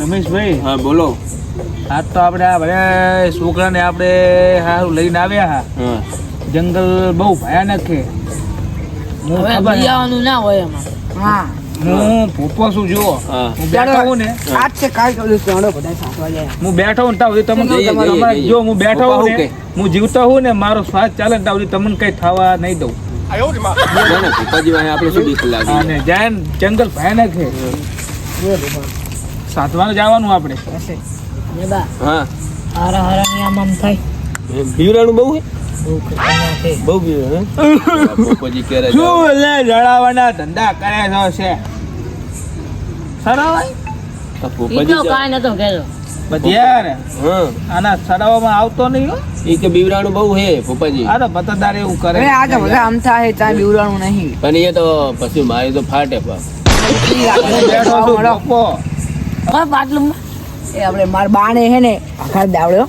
રમેશભાઈ હા બોલો. આજ તો આપણે આ ભાઈ છોકરાને આપણે સારું લઈને આવ્યા હા. હા. જંગલ બહુ ભયાનક છે. હું ના હોય એમાં. હા. હું ભૂપો છું જુઓ. હું. બેઠો હું ને. આજ છે કાલ ચાલો બધા સાચવા જાય હું બેઠો હું તાવ તમને. જો હું બેઠો હું ને હું જીવતો હું ને મારો શ્વાસ ચાલે તાવ તમને કઈ થવા નહીં દઉં. આપણે શું લાગે? જંગલ ભયાનક છે. સાધવાનું જવાનું આપણે. હા. હારા હારા ની આમ આમ થાય બીવરાનું બહુ હે બહુ ક્યારે શું લે ધંધા કરે છે. છે સરાવાય આ ઈ તો જાવ. નતો આના સડાવવામાં આવતો નહીં હો. એ કે બીવરાણું બહુ હે ભોપાજી આ તો પતદાર એવું કરે. આ આજે બધા આમ થાય ત્યાં બીવરાણું નહીં. પણ એ તો પછી મારી તો ફાટે પણ બેઠો છું મળો. પપ્પો. હવે પાટલું એ આપણે માર બાને હે ને આખા દાવડ્યો.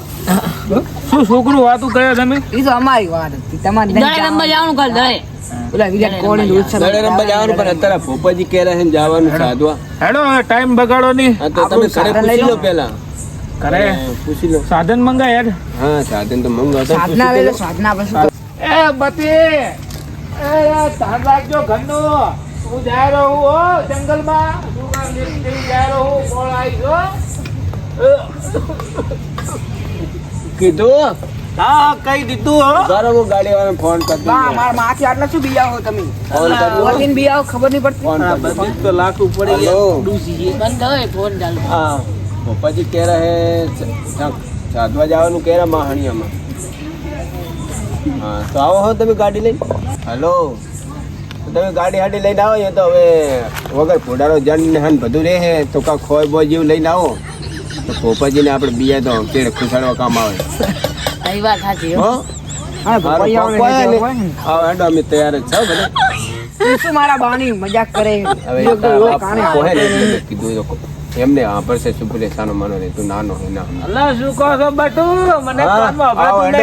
શું છોકરું વાતું કરે તમે? એ તો અમારી વાત હતી. તમારી દળે રમવા જવાનું. કાલ દળે. ઓલા વિરાટ કોહલી રોહિત શર્મા દડે રમવા જવાનું? પણ અત્યારે ભોપાજી ક્યારે છે જવાનું સાધવા. હેડો ટાઈમ બગાડો નહીં. તો તમે ઘરે લઈ પૂછી લો. પેલા કરે પૂછી લો. સાધન મંગાય યાર. હા સાધન તો મંગાવતા સાધના એટલે સાધના પછી એ બતી. એ ધ્યાન રાખજો ઘરનું. હું જાય રહું હો જંગલમાં. રહું કીધું? હા કઈ દીધું હો. બરાબર હું ગાડી વાળાને ફોન કરી બા મારા માથી આટલા શું બિયાવો તમે? ફોન કરી. બિયાવો ખબર નહીં પડતી. ફોન કરી તો લાખ ઉપર હલો. બંધ હોય ફોન ચાલુ. હા. પપ્પાજી કેરા હે સાધવા જવાનું કેરા માહણિયામાં. હા તો આવો હો તમે ગાડી લઈ હલો તમે ગાડી હાડી લઈને આવો એ તો હવે વગર ફોડારો જન ને હન બધું રહે તો કાં ખોય બોય જેવું લઈને આવો. તો પોપાજીને આપણે બીયા તો કેળે ખુશાડવા કામ આવે. એ વાત સાચી હો. હો? ને ને- ને. હેડો અમે તૈયાર જ છો બધા. શું મારા બાની મજાક કરે? હવે બીજો કોઈ હોય કાને કોહે ને? કીધું. એમને વાપરશે શુભલે સાનો માનો રે તું નાનો હે ના. અલ્લા શું કહો છો બટુ? મને હા, કાનમાં આવો, નહીં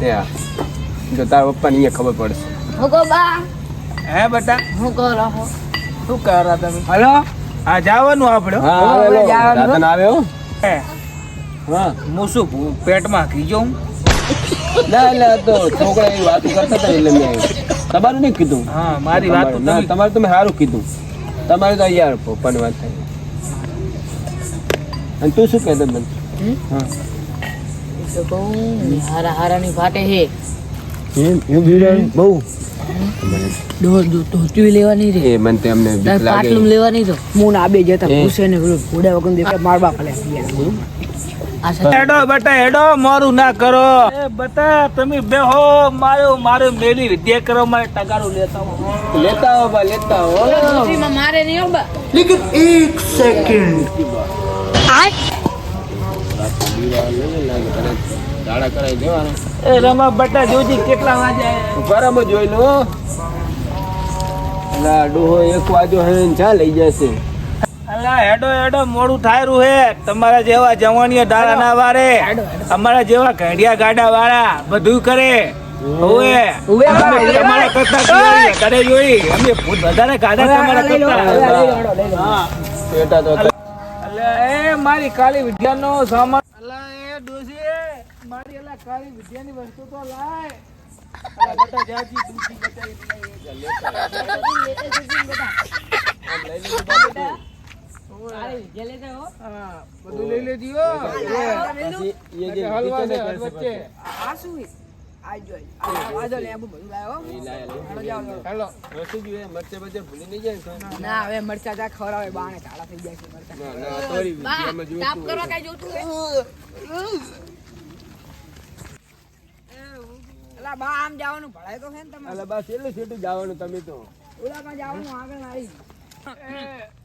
તે જો તારા પપ્પાને અહીંયા ખબર પડશે. હું બા હે બટા? હું કરો રહો શું કરો તમે? હલો? હા જવાનું? આપણે. જવાનું. રાતન હે, હા. હું શું પેટમાં ખીજો હું? ના ના તો છોકરા એ વાત કરતા હતા એટલે મેં તમારું નહીં કીધું. હા મારી વાત તો તમારે તમે સારું કીધું. તમારે તો અહીંયા પણ વાત થઈ અને તું શું કહેતો બેન હા. તો કહું હારા હારા ની ફાટે હે એમ એમ બહુ. ધોતી લેવાની રે. એ મને તો એમને બીક લાગે. પાટલું લેવાની તો. હું ના બે જતા. પૂછે ને પેલું ઘોડા વગર દેખાય માર હેડો બટા હેડો ના કરો. એ બતા તમે બેહો મારું મારું મેલી વિદ્યા કરો મારે ટગારું લેતા હો. લેતા હો બા લેતા હો. મારે નહીં હો બા. દાડા કરાવી દેવાના. એ રમા બટા જોજી કેટલા વાગે બરાબર જોઈ લો. અલા ડોહો એક વાજો હે ને ચા લઈ જશે. અલા હેડો હેડો મોડું થાયરું હે. તમારા જેવા જવાનીએ ડાળા ના વારે. અમારા જેવા ઘડિયા ગાડા વાળા બધું કરે. ઓએ તમારા કરતા જોઈ અમે વધારે ગાડા તમારા. હા. બેટા તો અલે એ મારી કાલી વિદ્યાનો સામાન. અલા એ ડોસી મારી અલા કાળી વિદ્યાની વસ્તુ તો લાય અલા બેટા જાજી ડૂસી બચાવી હા બધું લઈ લેજી હો પછી એ જે હલવા છે નીચે વચ્ચે આ શું છે? આ જો, આ- આ જો અલા બા આમ જવાનું ભળાય તો છે ને તમારે. અલા બસ એટલું છેટું જવાનું તમે તો. ઓલામાં જવાનું આગળ આવી.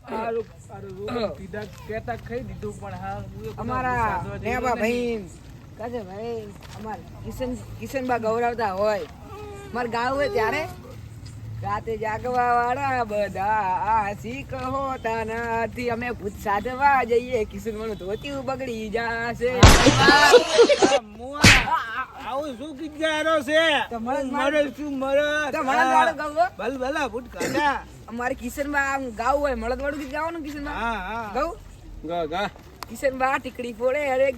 સારું સારું રૂમ કીધા કહેતા ખાઈ દીધું પણ હા હું એ બધા અમારા સાધવા જેવો નેબા નહીં. ભાઈ કાજે ભાઈ અમાર કિશન કિશનબા ગૌરવતા હોય. માર ગાવ ત્યારે રાતે જાગવા વાળા બધા આસી કહો તાનાથી અમે ભૂત સાધવા જઈએ કિશન મનું ધોતી બગડી જાશે. આવું શું છે? માર-. ભલ ભલા કાઢા. અમારે કિશનબા હોય મળદ વાળું ગીત ગાવાનું કિશનબા? હા હા. ગા ગા. ટીકડી ફોડે અરે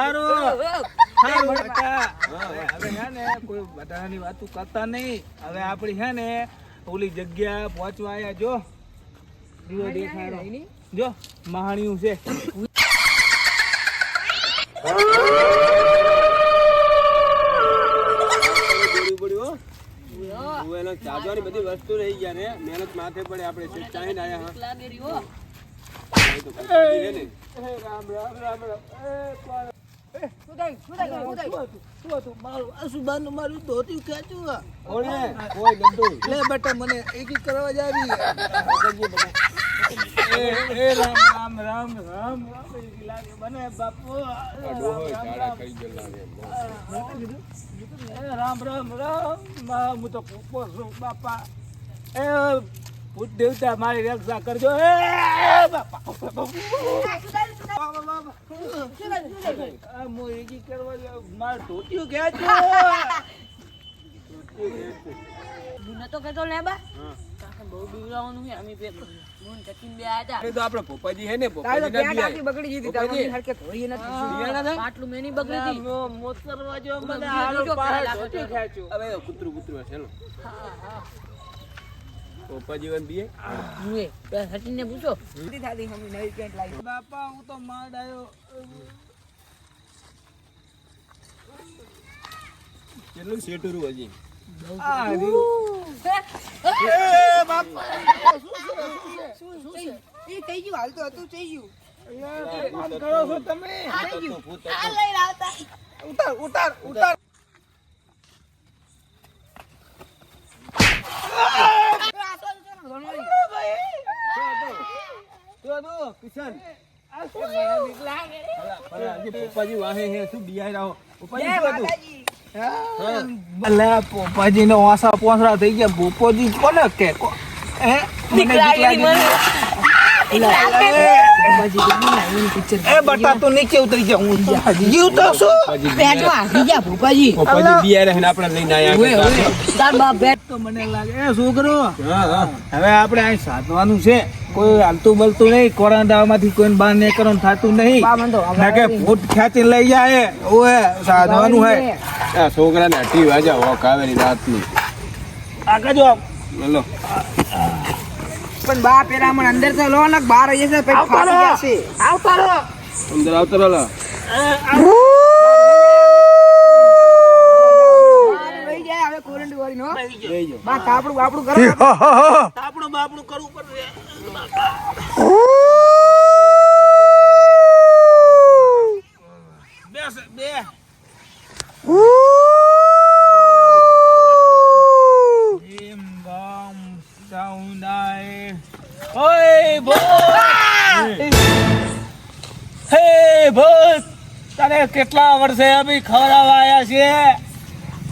હારું. કોઈ વાતો કરતા નહીં. હવે આપડી હે ને ઓલી જગ્યા પહોંચવા આયા જો જો મહાણિયું છે. ચાજવાની બધી વસ્તુ રહી ગયા ને મહેનત માથે પડે આપણે છે આયા રામ રામ રામ રામ બાપુ એ દેવતા મારી રક્ષા કરજો એ બાપા એકી કરવા લે બા. બહુ છે અમે બે ટકીને બે આયા તો આપણે પોપાજી હે ને આખી બગડી તારી નથી. મેની બગડી હતી. મો- મોતરવા જો મને. હવે કૂતરું કૂતરું હશે લો પોપાજી જીવન બીએ જુએ બે હટીને પૂછો નથી થાતી મમ્મી નવી પેન્ટ લાવી. બાપા હું તો માડ આવ્યો કેટલું સેટુરું હજી ઉતાર ઉતાર એ થઈ ગયું હાલ તો હતું થઈ ગયું યાર, કામ કરો છો તમે તો ભૂત ઉતાર ઉતાર ઉતાર તો તો કિશન પોપાજી વાહે હે શું બિયાઈ રહો પોપાજી જય શું હતું? માતાજી. અલે પોપાજી નો વાસા પોસરા થઈ ગયા. પોપોજી કોને કે? એ બટા તું નીચે ઉતરી જા હું જીવ તો શું પોપાજી આવી ગયા ભૂપાજી. પોપાજી બિયાઈ રહીને આપણે લઈને આયા ઓએ ઓએ તાર બાપ બેટ તો મને લાગે. એ છોકરો હા હા. હવે આપણે અહીં સાધવાનું છે. કોઈ હાલતું બલતું નહીં કોરાંડામાંથી કોઈને બહાર નીકળવાનું થતું નહીં. ના કે ભૂત ખેંચી લઈ જાય. ઓએ સાધવાનું હે. આ છોકરાને અઢી વાગ્યા વોક આવેલી રાતની. આગળ જો. લો પણ બા પેલા મને અંદર તો લો ને બહાર આવી જશે પછી ફાટી જશે આવતા રહો. અંદર આવતા રહો બાપડું કરો બાપડું કરવું પડશે બેસ કેટલા વર્ષે અમે ખવડાવવા આવ્યા છે?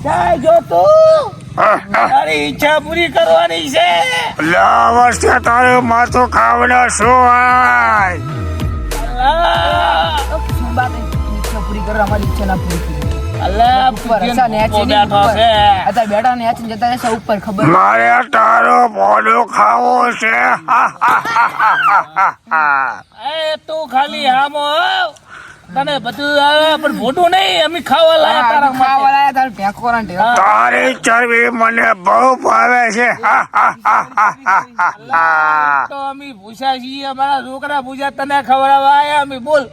જાય જો તું તારી ઈચ્છા પૂરી કરવાની છે? વર્ષે તારે માથું ખાવડા શું કઈ ઈચ્છા પૂરી કરો અમારી ઈચ્છા ના પૂરી મારે તારું મોઢું ખાવું છે. એ તું ખાલી આમ આવ. તને બધું આવે પણ મોટું નહીં અમે ખાવા લાયા તારા ખાવા લાયા તારે ઢેકો રાન તારી ચરબી મને બહુ ભાવે છે તો અમે ભૂસા છીએ અમારા છોકરા ભૂસા તને ખવડાવવા આયા અમે બોલ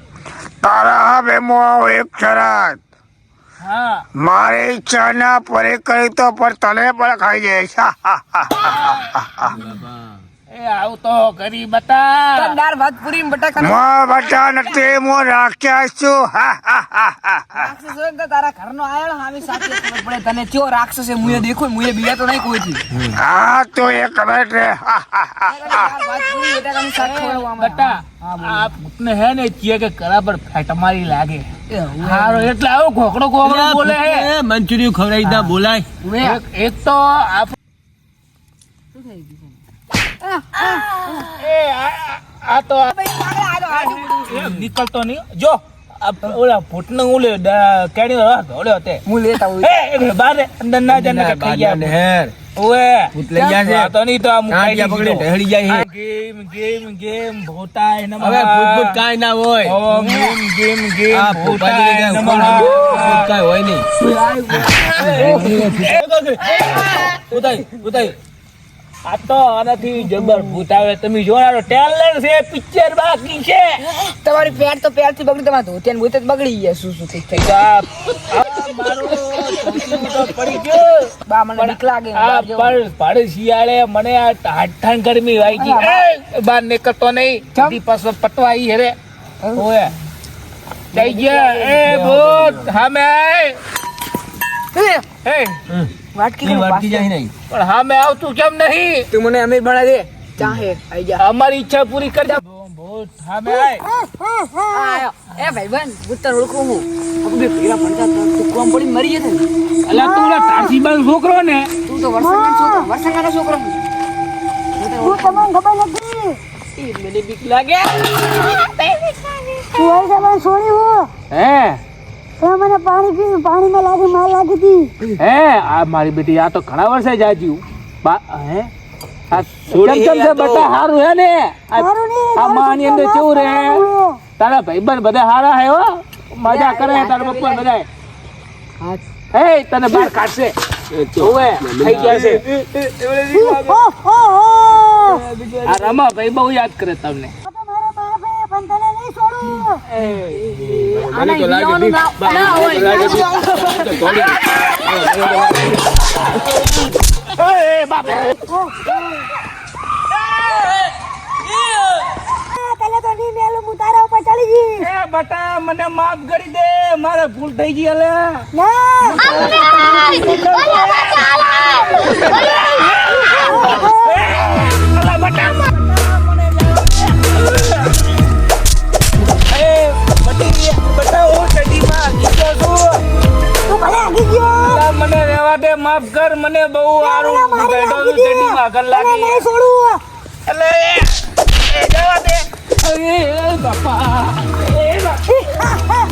તારા હવે મો એક શરત હા મારી ઈચ્છા ના પૂરી કરી તો પણ તને પણ ખાઈ જઈશ એ આવું તો કરી બતા તને દાળ પૂરી મો બટા નથી હું રાખ્યા છું. રાક્ષસ હોય તો તારા ઘરનો આયેલો હામી સાથે પડે. તને ચો રાક્ષસ છે? મુએ દેખો મુએ તો નહીં કોઈથી હા તો રે પૂરી બટા આ ભૂતને હે ને ચીએ કે કરા પર ફેટ મારી લાગે. હારો એટલે આવું ઘોકડો ઘોકડો બોલે હે. મંચુરિયન ખવડાવી દા બોલાય. એક તો આપ આ- આ તો નીકળતો નહીં જો ઓલા ભૂતને ઓલે ડા- કેરીનો રસ તે હું લેતા હોય એ એ અંદર ના જાય ખાઈ ગયા હેર ઓએ ભૂત લઈ ગયા છે વાતો નહીં તો આ મુકાઈ ટાંટિયા પકડી દીધો. જાય આ ગેમ ગેમ ગેમ ભોતાય નમઃ હવે ભૂત ભૂત કાંઈ ના હોય ગેમ ગેમ ગેમ નમઃ ભૂત કાંઈ નહીં આ તો આનાથી જબર ભૂત આવે. તમે જોનારો ટેલર છે પિક્ચર બાકી છે. તમારી પેટ તો પેટથી બગડી તમારે ધોતિયાન ભૂત જ બગડી ગયા શું શું થઈ તો આ આ એ ભૂત તો પડી ગયો હું વાટકી વાટકી જાય નહીં. પણ હામે આવતું કેમ નહીં? તું મને અમીર બના દે. ચાહે આઈ જા. અમારી ઈચ્છા પૂરી આયો. એ ભાઈબંધ ભૂત ઓળખું હું. તું કોમ પડી મરી જતો અલા તું ઓલા છોકરો ને? તું તો વરસાદનો છોકરો છોકરો હું મને બીક લાગે. હે? મને પાણી પીવું પાણીમાં લાગે માર લાગી હતી હે આ મારી બેટી આ તો ઘણા વર્ષે જાજ્યું. બા હે? આ છોડી ચમ ચમ છે બટા હારું હે ને? આ માની અંદર કેવું રે. તારા ભાઈબંધ બધા હારા હે હો? મજા કરે તારા પપ્પા બધા. હે તને બહાર કાઢશે. જોવે થઈ ગયા છે. આ રમા ભાઈ બહુ યાદ કરે તમને. મને તો લાગે ના, હોય. લાગે એ બટા મને માફ કરી દે મારે ભૂલ થઈ ગઈ અલે ના એ મને બહુ સારું બેઠો છું ચડી માખણ લાગી. એટલે જવા દે. અરે બાપા. એ બાપા.